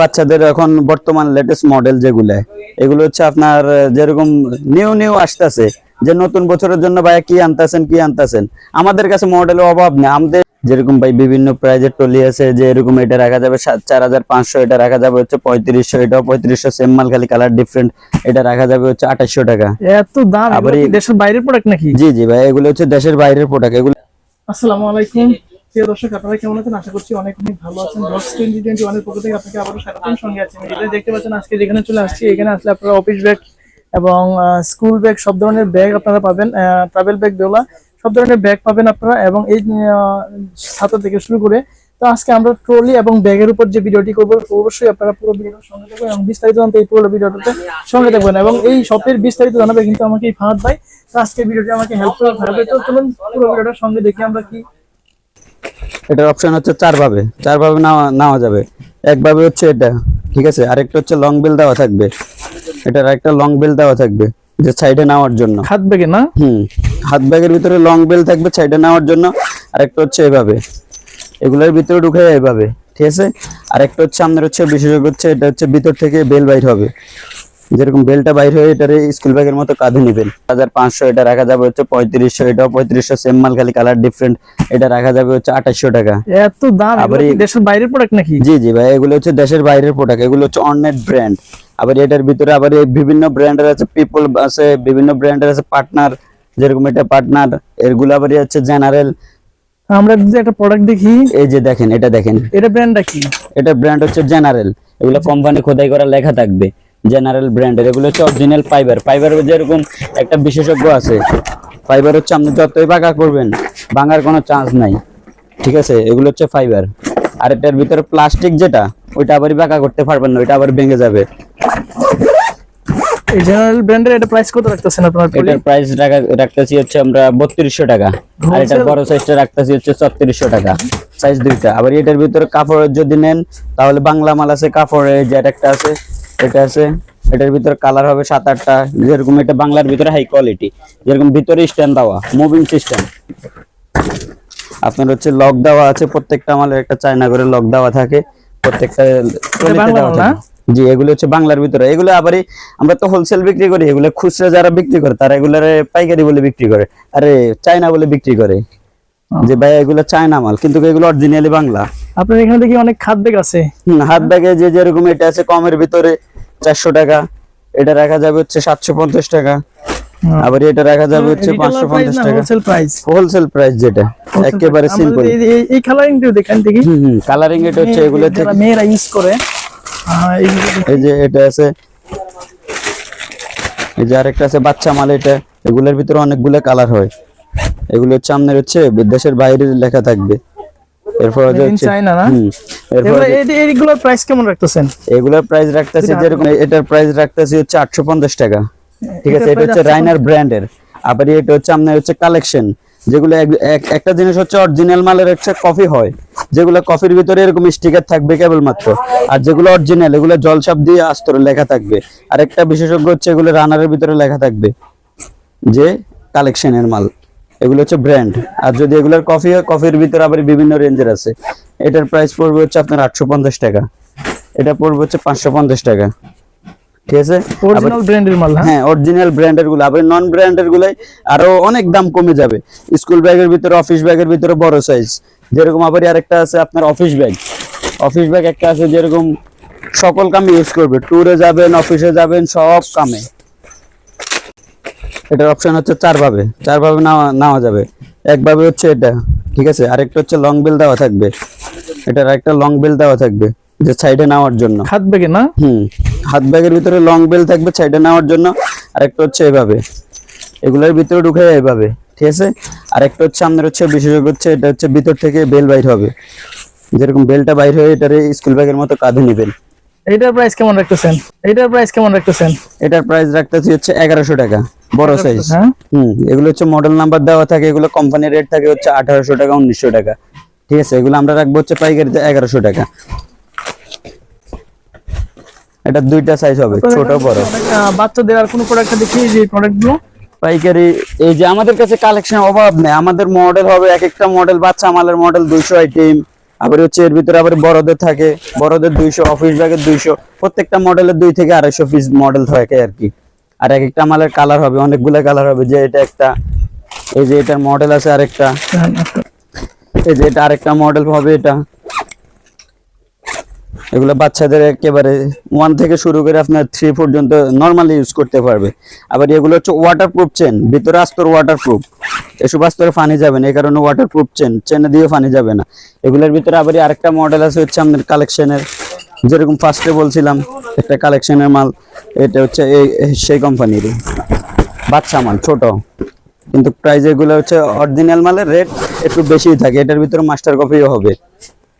বাচ্চাদের এখন বর্তমান লেটেস্ট মডেল যেগুলো এগুলো হচ্ছে আপনার যেরকম নিউ নিউ আসতেছে যে নতুন বছরের জন্য ভাই কি আনতেছেন কি আনতেছেন? আমাদের কাছে মডেলের অভাব নেই। আমাদের যেরকম ভাই বিভিন্ন প্রাইজের টলি আছে যে এরকম এটা রাখা যাবে চার হাজার পাঁচশো এটা রাখা যাবে হচ্ছে পঁয়ত্রিশশো এটাও পঁয়ত্রিশশো সেম মাল খালি কালার ডিফারেন্ট এটা রাখা যাবে হচ্ছে আঠাশশো টাকা। এত দাম আবার দেশের বাইরের প্রোডাক্ট নাকি? জি জি ভাই এগুলো হচ্ছে দেশের বাইরের প্রোডাক্ট এগুলো আসসালামু আলাইকুম। প্রিয় দর্শক, আপনারা কেমন আছেন? আশা করছি অনেক অনেক ভালো আছেন। বক্স টোয়েন্টি টোয়েন্টি ওয়ানের পক্ষ থেকে আপনাকে আবারও স্বাগতম। সঙ্গে আছেন এটা দেখতে পাচ্ছেন, আজকে যেখানে চলে আসছি, এখানে আসলে আপনারা অফিস ব্যাগ এবং স্কুল ব্যাগ সব ধরনের ব্যাগ আপনারা পাবেন ট্রাভেল ব্যাগ দেওয়া সব ধরনের ব্যাগ পাবেন আপনারা এবং এই ছাতা থেকে শুরু করে, তো আজকে আমরা ট্রলি এবং ব্যাগের উপর যে ভিডিওটি করব, অবশ্যই আপনারা পুরো ভিডিওটা সঙ্গে থাকবেন এবং বিস্তারিত জানতে এই পুরো ভিডিওটাতে সঙ্গে থাকবেন এবং এই শপের বিস্তারিত জানাবে কিন্তু আমাকে এই ফাহাদ ভাই। তো আজকে ভিডিওটি আমাকে হেল্প করে ভাবে তো চলুন পুরো ভিডিওটার সঙ্গে দেখি আমরা কি এটার অপশন হচ্ছে চার ভাবে। চার ভাবে নেওয়া নেওয়া যাবে। একভাবে হচ্ছে এটা ঠিক আছে? আরেকটা হচ্ছে লং বেল দেওয়া থাকবে। এটার একটা লং বেল দেওয়া থাকবে যে সাইডে নেওয়ার জন্য। হাত ব্যাগে না? হুম হাত ব্যাগের ভিতরে লং বেল থাকবে সাইডে নেওয়ার জন্য। আরেকটা হচ্ছে এভাবে। এগুলোর ভিতরে ঢুকে এভাবে ঠিক আছে? আরেকটা হচ্ছে আমাদের হচ্ছে বিশেষজ্ঞ হচ্ছে এটা হচ্ছে ভিতর থেকে বেল বাইর হবে। যেরকম বেলটা বাইর হয়ে এটার স্কুল ব্যাগের মতো কাঁধে নেবেন। হাজার পাঁচশো এটা রাখা যাবে হচ্ছে পঁয়ত্রিশশো এটাও পঁয়ত্রিশশো সেম মাল খালি কালার ডিফারেন্ট এটা রাখা যাবে হচ্ছে আঠাশশো টাকা। এত দাম আবার এই- দেশের বাইরের প্রোডাক্ট নাকি? জি জি ভাই এগুলো হচ্ছে দেশের বাইরের প্রোডাক্ট এগুলো হচ্ছে অননেট ব্র্যান্ড আবার এটার ভিতরে আবার এই বিভিন্ন ব্র্যান্ডের আছে পিপল আছে বিভিন্ন ব্র্যান্ডের আছে পার্টনার যেরকম এটা পার্টনার এরগুলো আবার হচ্ছে জেনারেল আমরা যদি একটা প্রোডাক্ট দেখি এই যে দেখেন এটা দেখেন। এটা ব্র্যান্ডটা কি? এটা ব্র্যান্ড হচ্ছে জেনারেল এগুলো কোম্পানি খোদাই করা লেখা থাকবে। জেনারেল ব্র্যান্ডের এগুলো হচ্ছে অরিজিনাল ফাইবার ফাইবার যেরকম একটা বিশেষজ্ঞ আছে ফাইবার হচ্ছে আপনি যতই বাঁকা করবেন ভাঙার কোনো চান্স নাই। ঠিক আছে? এগুলো হচ্ছে ফাইবার আর এটার ভিতরে প্লাস্টিক যেটা ওইটা আবার বাঁকা করতে পারবেন না ওইটা আবার ভেঙে যাবে। এই জেনারেল ব্র্যান্ডের এটা প্রাইস কত রাখতেছেন আপনার? এটার প্রাইস রাখতেছি হচ্ছে আমরা বত্রিশশো টাকা। আর এটার বড় সাইজটা রাখতেছি হচ্ছে ছত্রিশশো টাকা। সাইজ দুইটা। আবার এটার ভিতরে কাপড়ের যদি নেন তাহলে বাংলা মাল আছে কাপড়ের যে একটা আছে। এটা আছে এটার ভিতরে কালার হবে সাত আটটা যেরকম এটা বাংলার ভিতরে হাই কোয়ালিটি যেরকম ভিতরে স্ট্যান্ড দেওয়া মুভিং সিস্টেম আপনার হচ্ছে লক দেওয়া আছে প্রত্যেকটা মালের একটা চায়না করে লক দেওয়া থাকে প্রত্যেকটা। জি এগুলো হচ্ছে বাংলার ভিতরে। এগুলো আবারই আমরা তো হোলসেল বিক্রি করি এগুলো খুচরা যারা বিক্রি করে তারা এগুলারে পাইকারি বলে বিক্রি করে আরে চায়না বলে বিক্রি করে। যে ভাই এগুলো চায়না মাল কিন্তু এগুলো অরিজিনালি বাংলা। আপনার এখানে দেখি অনেক খাদ ব্যাগ আছে। হাত ব্যাগে যে যেরকম এটা আছে কমের ভিতরে চারশো টাকা এটা রাখা যাবে হচ্ছে সাতশো পঞ্চাশ টাকা। আবার এটা রাখা যাবে হচ্ছে পাঁচশো পঞ্চাশ টাকা। হোলসেল প্রাইস হোলসেল প্রাইস যেটা একেবারে সিম্পল এই কালারিং কালারিংটা দেখেন দেখি। হুম কালারিং এটা হচ্ছে এগুলো থেকে মেয়েরা ইউজ করে। এই যে এটা আছে। এই যে আরেকটা আছে বাচ্চা মাল এটা। এগুলোর ভিতরে অনেকগুলো কালার হয়। এগুলো হচ্ছে আপনার হচ্ছে দেশের বাইরে লেখা থাকবে। এরপর যে Made in হচ্ছে China না? এরপর এগুলো যে- এই- এইগুলোর প্রাইস কেমন রাখতেছেন? এগুলোর প্রাইস রাখতেছি যেরকম এটার প্রাইস রাখতেছি হচ্ছে আটশো পঞ্চাশ টাকা। ঠিক আছে এটা হচ্ছে রাইনার ব্র্যান্ডের আবার এটা হচ্ছে আপনার হচ্ছে কালেকশন যেগুলো এক- এক- একটা জিনিস হচ্ছে অরিজিনাল মালের হচ্ছে কফি হয়। যেগুলো কফির ভিতরে এরকম স্টিকার থাকবে কেবলমাত্র। আর যেগুলো অরিজিনাল এগুলো জলসাপ দিয়ে আস্তরে লেখা থাকবে। আর একটা বিশেষজ্ঞ হচ্ছে এগুলো রানারের ভিতরে লেখা থাকবে। যে কালেকশনের মাল। এগুলো হচ্ছে ব্র্যান্ড আর যদি এগুলোর কফি হয় কফির ভিতরে আবার বিভিন্ন রেঞ্জের আছে। এটার প্রাইস পড়বে হচ্ছে আপনার আটশো পঞ্চাশ টাকা। এটা পড়বে হচ্ছে পাঁচশো পঞ্চাশ টাকা। ঠিক আছে? অরিজিনাল ব্র্যান্ডের মাল হ্যাঁ অরিজিনাল ব্র্যান্ডেরগুলো। আবার নন ব্র্যান্ডের গুলাই আরও অনেক দাম কমে যাবে। স্কুল ব্যাগের ভিতরে অফিস ব্যাগের ভিতরে বড় সাইজ যেরকম আবার আরেকটা আছে আপনার অফিস ব্যাগ অফিস ব্যাগ একটা আছে যেরকম সকল কামে ইউজ করবে। ট্যুরে যাবেন অফিসে যাবেন সব কামে। এটার অপশন হচ্ছে চার ভাবে। চার ভাবে নেওয়া নেওয়া যাবে। এক ভাবে হচ্ছে এটা ঠিক আছে? আরেকটা হচ্ছে লং বেল দেওয়া থাকবে। এটার একটা লং বেল দেওয়া থাকবে যে সাইডে নেওয়ার জন্য। হাত ব্যাগে না? হুম হাত ব্যাগের ভিতরে লং বেল থাকবে সাইডে নেওয়ার জন্য। আর একটা হচ্ছে এভাবে। এগুলোর ভিতরে ঢুকে যায় এভাবে ঠিক আছে? আর একটা হচ্ছে আমাদের হচ্ছে বিশেষজ্ঞ হচ্ছে এটা হচ্ছে ভিতর থেকে বেল বাইর হবে। যেরকম বেলটা বাইর হয়ে এটারে স্কুল ব্যাগের মতো কাঁধে নিবেন। এইটার প্রাইস কেমন রাখতেছেন? এইটার প্রাইস কেমন রাখতেছেন? এটার প্রাইস রাখতেছি হচ্ছে এগারোশো টাকা। বড় সাইজ হ্যাঁ? হুম এগুলো হচ্ছে মডেল নাম্বার দেওয়া থাকে এগুলো কোম্পানির রেট থাকে হচ্ছে আঠারোশো টাকা উনিশশো টাকা। ঠিক আছে এগুলো আমরা রাখব হচ্ছে পাইকারিতে এগারোশো টাকা। এটা দুইটা সাইজ হবে ছোট বড়। বাচ্চাদের আর কোনো প্রোডাক্ট দেখি যে প্রোডাক্টগুলো পাইকারি এই যে আমাদের কাছে কালেকশন অভাব নেই আমাদের মডেল হবে এক একটা মডেল বাচ্চা মালের মডেল দুইশো আইটেম আবার হচ্ছে এর ভিতরে আবার বড়দের থাকে বড়দের দুইশো অফিস ব্যাগের দুইশো প্রত্যেকটা মডেলের দুই থেকে আড়াইশো পিস মডেল থাকে আর কি। আর এক একটা মালের কালার হবে, অনেকগুলো কালার হবে। যে এটা একটা, এই যে এটার মডেল আছে আরেকটা। এই যে এটা আরেকটা মডেল হবে এটা। এগুলো বাচ্চাদের একেবারে ওয়ান থেকে শুরু করে আপনার থ্রি পর্যন্ত নর্মালি ইউজ করতে পারবে। আবার এগুলো হচ্ছে ওয়াটার প্রুফ চেন ভিতরে আস্তর ওয়াটার প্রুফ এসব আস্তরে ফানি যাবে না, এই কারণে ওয়াটার প্রুফ চেন চেনে দিয়ে ফানি যাবে না। এগুলোর ভিতরে আবার আরেকটা মডেল আছে হচ্ছে আপনার কালেকশনের যেরকম ফার্স্টে বলছিলাম একটা কালেকশনের মাল এটা হচ্ছে এই সেই কোম্পানির বাচ্চা মাল ছোট। কিন্তু প্রাইস এগুলো হচ্ছে অরিজিনাল মালের রেট একটু বেশি থাকে। এটার ভিতরে মাস্টার কপিও হবে।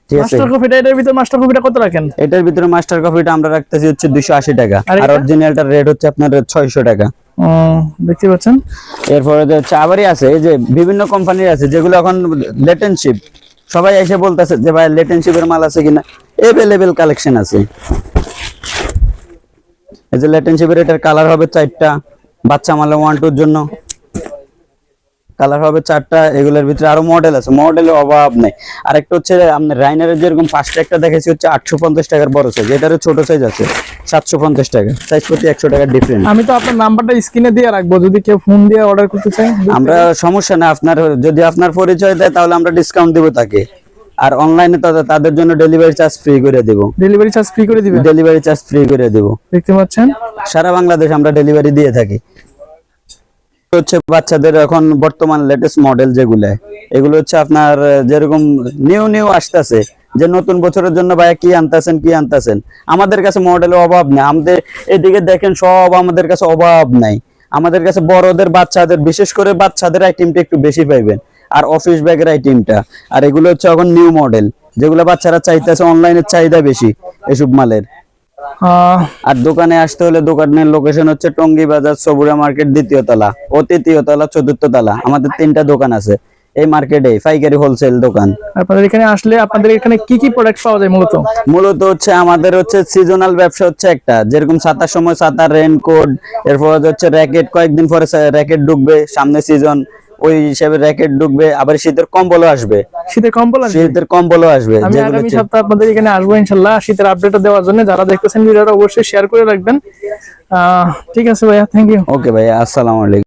ঠিক আছে? মাস্টার কপিটা এটার ভিতরে মাস্টার কপিটা কত রাখেন? এটার ভিতরে মাস্টার কপিটা আমরা রাখতেছি হচ্ছে দুইশো আশি টাকা। আর অরিজিনালটার রেট হচ্ছে আপনার ছয়শো টাকা। উম, দেখতে পাচ্ছেন? এরপরে যে আছে এই যে বিভিন্ন কোম্পানির আছে যেগুলো এখন লেটেনশিপ সবাই এসে বলতেছে যে ভাই লেটেনশিপের মাল আছে কিনা? এভেলেবেল কালেকশন আছে। এই যে লেটেনশিপের এটার কালার হবে চারটা। বাচ্চা মালে ওয়ান টুর জন্য। কালার হবে চারটা এগুলোর ভিতরে আরও মডেল আছে। মডেলের অভাব নেই। আরেকটা হচ্ছে আপনার রাইনারের যেরকম পাঁচটা একটা দেখেছি হচ্ছে আটশো পঞ্চাশ টাকার বড় সাইজ এটারও ছোট সাইজ আছে সাতশো পঞ্চাশ টাকা। সাইজ প্রতি একশো টাকা ডিফারেন্ট আমি তো আপনার নাম্বারটা স্ক্রিনে দিয়ে রাখব। যদি কেউ ফোন দিয়ে অর্ডার করতে চায় আমরা সমস্যা না আপনার যদি আপনার পরিচয় দেয় তাহলে আমরা ডিসকাউন্ট দেবো তাকে। আর অনলাইনে তাদের জন্য ডেলিভারি চার্জ ফ্রি করে দেব। ডেলিভারি চার্জ ফ্রি করে দিবেন? ডেলিভারি চার্জ ফ্রি করে দেব। দেখতে পাচ্ছেন? সারা বাংলাদেশ আমরা ডেলিভারি দিয়ে থাকি। হচ্ছে বাচ্চাদের এখন বর্তমান লেটেস্ট মডেল যেগুলো এগুলো হচ্ছে আপনার যেরকম নিউ নিউ আসতেছে যে নতুন বছরের জন্য ভাইয়া কি আনতেছেন কি আনতেছেন? আমাদের কাছে মডেলের অভাব নেই। আমাদের এদিকে দেখেন সব আমাদের কাছে অভাব নাই। আমাদের কাছে বড়দের বাচ্চাদের বিশেষ করে বাচ্চাদের আইটেমটা একটু বেশি পাইবেন। আর অফিস ব্যাগের আইটেমটা আর এগুলো হচ্ছে এখন নিউ মডেল যেগুলো বাচ্চারা চাইতেছে অনলাইনের চাহিদা বেশি এসব মালের। আর দোকানে আসতে হলে দোকানের লোকেশন হচ্ছে টঙ্গী বাজার সবুরা মার্কেট দ্বিতীয় তলা ও তৃতীয় তলা চতুর্থ তলা। আমাদের তিনটা দোকান আছে এই মার্কেটে পাইকারি হোলসেল দোকান। আপনাদের এখানে আসলে আপনাদের এখানে কি কি প্রোডাক্ট পাওয়া যায় মূলত? মূলত হচ্ছে আমাদের হচ্ছে সিজনাল ব্যবসা হচ্ছে একটা যেরকম ছাতার সময় ছাতা রেনকোট এরপর হচ্ছে র্যাকেট কয়েকদিন পরে র্যাকেট ঢুকবে সামনে সিজন ওই হিসাবে র্যাকেট ঢুকবে আবার শীতের কম্বলও আসবে। শীতের কম্বল আসবে? শীতের কম্বলও আসবে আমি আগামী সপ্তাহে আপনাদের এখানে আসব ইনশাল্লাহ শীতের আপডেট দেওয়ার জন্য। যারা দেখতেছেন ভিডিওটা অবশ্যই শেয়ার করে রাখবেন। ঠিক আছে ভাইয়া থ্যাংক ইউ ওকে ভাইয়া আসসালামু আলাইকুম।